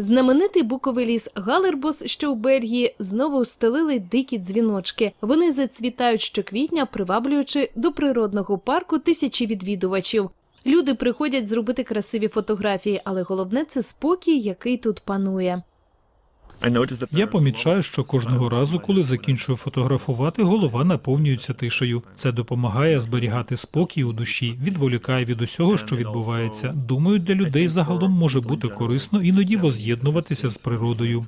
Знаменитий буковий ліс Галербос, що у Бельгії, знову встелили дикі дзвіночки. Вони зацвітають щоквітня, приваблюючи до природного парку тисячі відвідувачів. Люди приходять зробити красиві фотографії, але головне це спокій, який тут панує. Я помічаю, що кожного разу, коли закінчую фотографувати, голова наповнюється тишею. Це допомагає зберігати спокій у душі, відволікає від усього, що відбувається. Думаю, для людей загалом може бути корисно іноді воз'єднуватися з природою.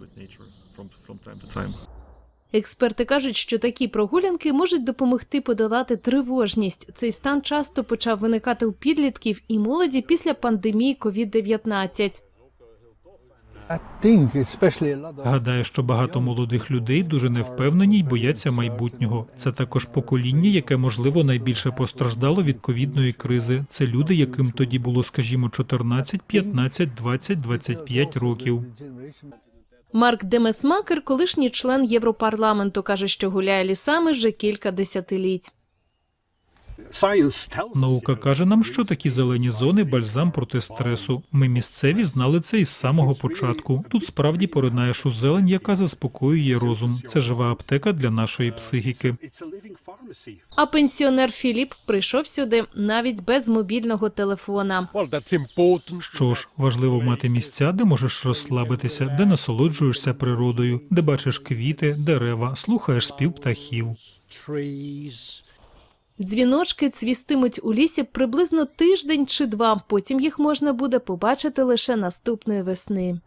Експерти кажуть, що такі прогулянки можуть допомогти подолати тривожність. Цей стан часто почав виникати у підлітків і молоді після пандемії COVID-19. Гадаю, що багато молодих людей дуже невпевнені й бояться майбутнього. Це також покоління, яке можливо найбільше постраждало від ковідної кризи. Це люди, яким тоді було, скажімо, 14, 15, 20, 25 років. Марк Демесмакер, колишній член Європарламенту, каже, що гуляє лісами вже кілька десятиліть. Наука каже нам, що такі зелені зони бальзам проти стресу. Ми місцеві знали це із самого початку. Тут справді поринаєш у зелень, яка заспокоює розум. Це жива аптека для нашої психіки. А пенсіонер Філіп прийшов сюди навіть без мобільного телефона. Що ж, важливо мати місця, де можеш розслабитися, де насолоджуєшся природою, де бачиш квіти, дерева, слухаєш спів птахів. Дзвіночки цвістимуть у лісі приблизно тиждень чи два. Потім їх можна буде побачити лише наступної весни.